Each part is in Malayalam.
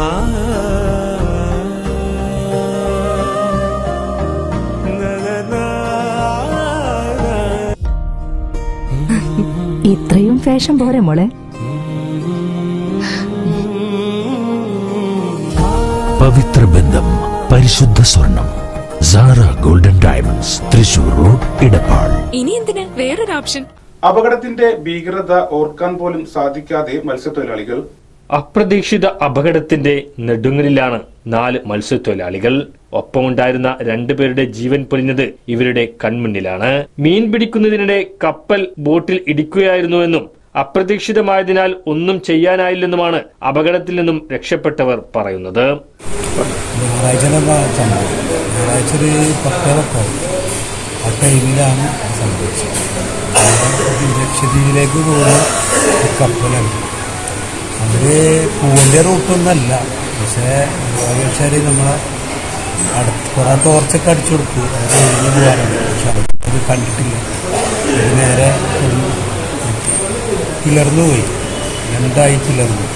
ഇത്രയും ഫാഷൻ പോരെ മോളെ. പവിത്ര ബന്ധം പരിശുദ്ധ സ്വർണം Sara golden diamonds Thrissur road Edappal ഇനി എന്തിനാ? വേറൊരു ഓപ്ഷൻ. അപകടത്തിന്റെ ഭീകരത ഓർക്കാൻ പോലും സാധിക്കാതെ മത്സ്യത്തൊഴിലാളികൾ അപ്രതീക്ഷിത അപകടത്തിന്റെ നെടുങ്ങലിലാണ് നാല് മത്സ്യത്തൊഴിലാളികൾ. ഒപ്പമുണ്ടായിരുന്ന രണ്ടുപേരുടെ ജീവൻ പൊലിഞ്ഞത് ഇവരുടെ കൺമുന്നിലാണ്. മീൻ പിടിക്കുന്നതിനിടെ കപ്പൽ ബോട്ടിൽ ഇടിക്കുകയായിരുന്നുവെന്നും അപ്രതീക്ഷിതമായതിനാൽ ഒന്നും ചെയ്യാനായില്ലെന്നുമാണ് അപകടത്തിൽ നിന്നും രക്ഷപ്പെട്ടവർ പറയുന്നത്. സംഭവിച്ചത്. കപ്പലാണ് അവർ പൂവിന്റെ റൂട്ടൊന്നല്ല പക്ഷേ വെച്ചാൽ നമ്മളെ അടുത്ത് കുറേ ടോർച്ചൊക്കെ അടിച്ചു കൊടുത്തു. അത് പക്ഷെ അത് കണ്ടിട്ടില്ല. അത് നേരെ പിളർന്നു പോയി. രണ്ടായി പിളർന്നു.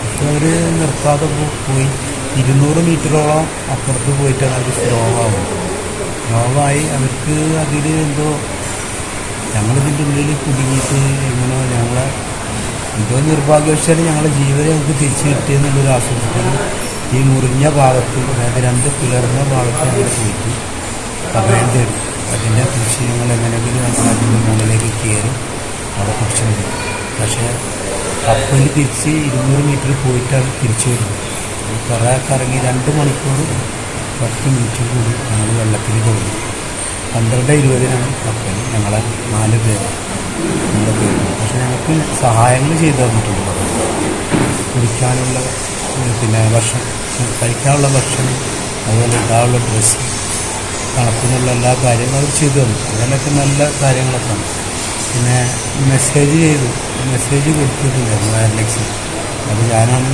പക്ഷെ അവർ നിർത്താതെ പോയി. ഇരുന്നൂറ് മീറ്ററോളം അപ്പുറത്ത് പോയിട്ടാണ് അവർ സ്ലോ ആവും അവർക്ക് അതിൽ എന്തോ ഞങ്ങളിതിന്റെ ഉള്ളിൽ കുടുങ്ങിയിട്ട് എങ്ങനെയോ ഞങ്ങളെ എന്തോ നിർഭാഗ്യവശാൽ ഞങ്ങളുടെ ജീവനെ നമുക്ക് തിരിച്ചു കിട്ടിയെന്നുള്ളൊരു ആശ്വാസത്തിൽ ഈ മുറിഞ്ഞ ഭാഗത്ത് അതായത് രണ്ട് പിളർന്ന ഭാഗത്ത് ഞങ്ങൾ പോയിട്ട് വരും അതിന്റെ കുറിച്ച് ഞങ്ങൾ എങ്ങനെയെങ്കിലും അതിന്റെ മുകളിലേക്ക് കയറി അവിടെ കുറച്ച് വരും പക്ഷേ കപ്പൽ തിരിച്ച് ഇരുന്നൂറ് മീറ്റർ പോയിട്ടാണ് തിരിച്ചു വരുന്നത്. കുറേ കറങ്ങി രണ്ട് മണിക്കൂർ പത്ത് മിനിറ്റ് കൂടി ഞങ്ങൾ വെള്ളത്തിൽ കൊടുക്കും പന്ത്രണ്ട് ഇരുപതിനാണ് കപ്പൽ ഞങ്ങളെ നാല് പേര്. ഞങ്ങളുടെ പേര്. പക്ഷെ ഞങ്ങൾക്ക് സഹായങ്ങൾ ചെയ്തു തന്നിട്ടുണ്ട്. കുടിക്കാനുള്ള പിന്നെ ഭക്ഷണം കഴിക്കാനുള്ള ഭക്ഷണം അതുപോലെ ഇടാനുള്ള ഡ്രസ്സ് തണുപ്പിനുള്ള എല്ലാ കാര്യങ്ങളും അവർ ചെയ്തു തന്നു അതിനൊക്കെ നല്ല കാര്യങ്ങളൊക്കെ ആണ്. പിന്നെ മെസ്സേജ് ചെയ്തു മെസ്സേജ് കൊടുത്തിട്ടുണ്ടായിരുന്നു വയർലെക്സ് അത് ഞാനാണ്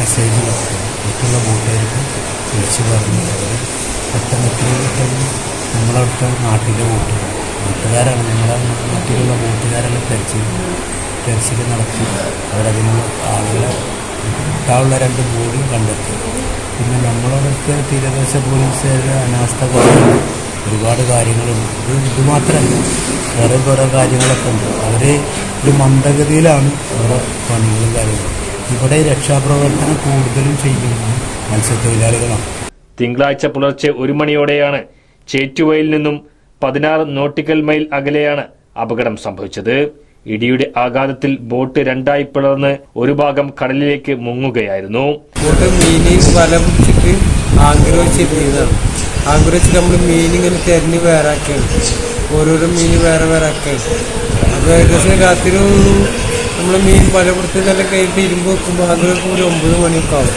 മെസ്സേജ് കൊടുത്തത്. മറ്റുള്ള കൂട്ടുകാർക്ക് വിളിച്ച് പറഞ്ഞു. അവർ പെട്ടെന്ന് എത്രയും പെട്ടെന്ന് നമ്മളവിടുത്തെ നാട്ടിലെ ബോട്ടുകാർ നാട്ടുകാരാണ് ഞങ്ങളെ നാട്ടിലുള്ള കൂട്ടുകാരെല്ലാം തെരച്ചിൽ തെരച്ചിൽ നടത്തി. അവരതിനുള്ള ആളുകളെ കിട്ടാനുള്ള രണ്ട് ബോഡിയും കണ്ടെത്തി. പിന്നെ നമ്മളവിടുത്തെ തീരദേശ പോലീസുകാരുടെ അനാസ്ഥ കുറവുണ്ട് ഒരുപാട് കാര്യങ്ങളുണ്ട്. ഇത് ഇത് മാത്രമല്ല വേറെ കുറേ കാര്യങ്ങളൊക്കെ ഉണ്ട്. അവർ ഒരു മന്ദഗതിയിലാണ് ഓരോ പണികളും കാര്യങ്ങളും. ഇവിടെ രക്ഷാപ്രവർത്തനം കൂടുതലും ചെയ്യുന്നത് മത്സ്യത്തൊഴിലാളികളാണ്. തിങ്കളാഴ്ച പുലർച്ചെ ഒരു മണിയോടെയാണ് ചേറ്റുവയിൽ നിന്നും പതിനാറ് നോട്ടിക്കൽ മൈൽ അകലെയാണ് അപകടം സംഭവിച്ചത്. ഇടിയുടെ ആഘാതത്തിൽ ബോട്ട് രണ്ടായി പിളർന്ന് ഒരു ഭാഗം കടലിലേക്ക് മുങ്ങുകയായിരുന്നു. ഓരോരോ മീൻ വേറെ വേറെ ആക്കുകയാണ് അപ്പോൾ ഏകദേശം രാത്രി നമ്മൾ മീൻ വല പിടുത്തതെല്ലാം കഴിഞ്ഞിട്ട് ഇരുമ്പ് വെക്കുമ്പോൾ ഒമ്പത് മണിയൊക്കെ ആവും.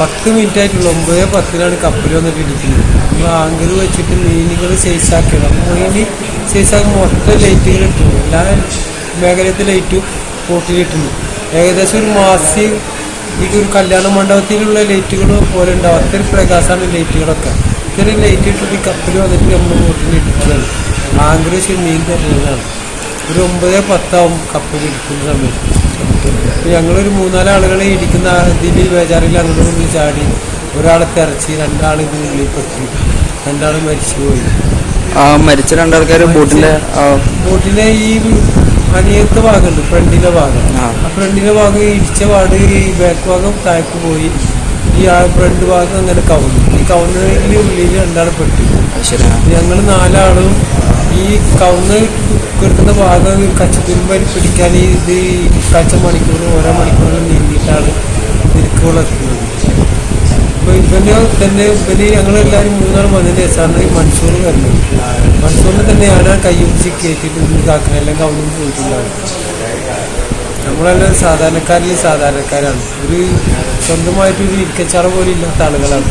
പത്ത് മിനിറ്റ് ആയിട്ടുള്ള ഒമ്പത് പത്തിനാണ് കപ്പൽ വന്നിട്ട് ഇടിക്കുന്നത് നമ്മൾ ആങ്കർ വെച്ചിട്ട് മീനുകൾ സൈസാക്കിയത് അപ്പോൾ മീൻ സൈസാക്കി മൊത്തം ലൈറ്റുകൾ ഇട്ടുണ്ട് എല്ലാ മേഖലത്തെ ലൈറ്റും ബോട്ടിലിട്ടുണ്ട് ഏകദേശം ഒരു മാസം ഈ ഒരു കല്യാണ മണ്ഡപത്തിലുള്ള ലൈറ്റുകൾ പോലെ ഉണ്ടാവും. അത്രയും പ്രകാശമാണ് ലൈറ്റുകളൊക്കെ ഇത്രയും ലൈറ്റ് ഇട്ടിട്ട് കപ്പൽ വന്നിട്ട് നമ്മൾ ബോട്ടിൽ ഇടിക്കുന്നതാണ് ആങ്കർ വെച്ച് മീൻ തരുന്നതാണ് ഒരു ഒമ്പത് പത്താവും കപ്പൽ ഇരിക്കുന്ന സമയത്ത്. ഞങ്ങളൊരു മൂന്നാൽ ആളുകളെ ഇടിക്കുന്ന ഇതിൽ ബേജാറിൽ അങ്ങോട്ട് ഒന്ന് ചാടി ഒരാളെ തെറച്ച് രണ്ടാൾ ഇതിനുള്ളിൽ പറ്റി രണ്ടാൾ മരിച്ചുപോയി ആ മരിച്ച രണ്ടാൾക്കാർ ബോട്ടിലെ ബോട്ടിലെ ഈ അനിയത്തെ ഭാഗമുണ്ട് ഫ്രണ്ടിലെ ഭാഗം. ആ. ഫ്രണ്ടിലെ ഭാഗം ഇടിച്ച പാട് ഈ ബാക്ക് ഭാഗം താഴേക്ക് പോയി. ഈ ആ ഫ്രണ്ട് ഭാഗം അങ്ങനെ കവന്നു. ഈ കവന്നതിൽ ഉള്ളിൽ രണ്ടാൾ പെട്ടു. ഞങ്ങൾ നാലാളും ഈ കവുന്ന് കിടക്കുന്ന ഭാഗം കച്ചത്തുരുമ്പരി പിടിക്കാൻ ഇത് കച്ച മണിക്കൂർ ഓരോ മണിക്കൂറിൽ നീന്തിയിട്ടാണ് തിരിക്കുകളെത്തുന്നത് അപ്പോൾ ഇവന് തന്നെ ഇവന് ഞങ്ങളെല്ലാവരും മൂന്നാൾ വന്നതിന് ശേഷമാണ് ഈ മൺസൂർ വരുന്നത്. മൺസൂറിന് തന്നെ ഞാൻ കൈ പിടിച്ച് കയറ്റിയിട്ട് ഇന്ന് എല്ലാം കവുന്നു പോയിട്ടുണ്ടാവും. നമ്മളെല്ലാം സാധാരണക്കാരിൽ സാധാരണക്കാരാണ്. ഒരു സ്വന്തമായിട്ടൊരു ഇരിക്കച്ചാറ പോലും ഇല്ലാത്ത ആളുകളാണ്.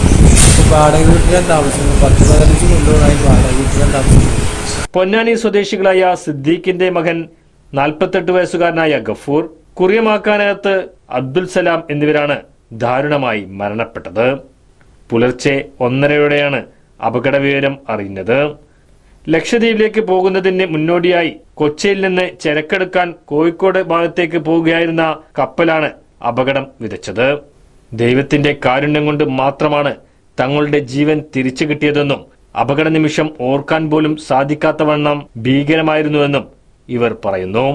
ഇപ്പോൾ വാടക വീട്ടിലാണ് താമസിക്കുന്നത്. പത്ത് പതിനഞ്ച് കൊണ്ടുപോകാൻ വാടക വീട്ടിലാണ് താമസിക്കുന്നത്. പൊന്നാനി സ്വദേശികളായ സിദ്ദീഖിന്റെ മകൻ നാൽപ്പത്തെട്ട് വയസ്സുകാരനായ ഗഫൂർ കുറിയമാക്കാനകത്ത് അബ്ദുൽ സലാം എന്നിവരാണ് ദാരുണമായി മരണപ്പെട്ടത്. പുലർച്ചെ ഒന്നരയോടെയാണ് അപകട വിവരം അറിഞ്ഞത് ലക്ഷദ്വീപിലേക്ക് പോകുന്നതിന് മുന്നോടിയായി കൊച്ചിയിൽ നിന്ന് ചരക്കെടുക്കാൻ കോഴിക്കോട് ഭാഗത്തേക്ക് പോവുകയായിരുന്ന കപ്പലാണ് അപകടം വിതച്ചത്. ദൈവത്തിന്റെ കാരുണ്യം കൊണ്ട് മാത്രമാണ് തങ്ങളുടെ ജീവൻ തിരിച്ചു കിട്ടിയതെന്നും അപകട നിമിഷം ഓർക്കാൻ പോലും സാധിക്കാത്തവണ്ണം ഭീകരമായിരുന്നുവെന്നും ഇവർ പറയുന്നു.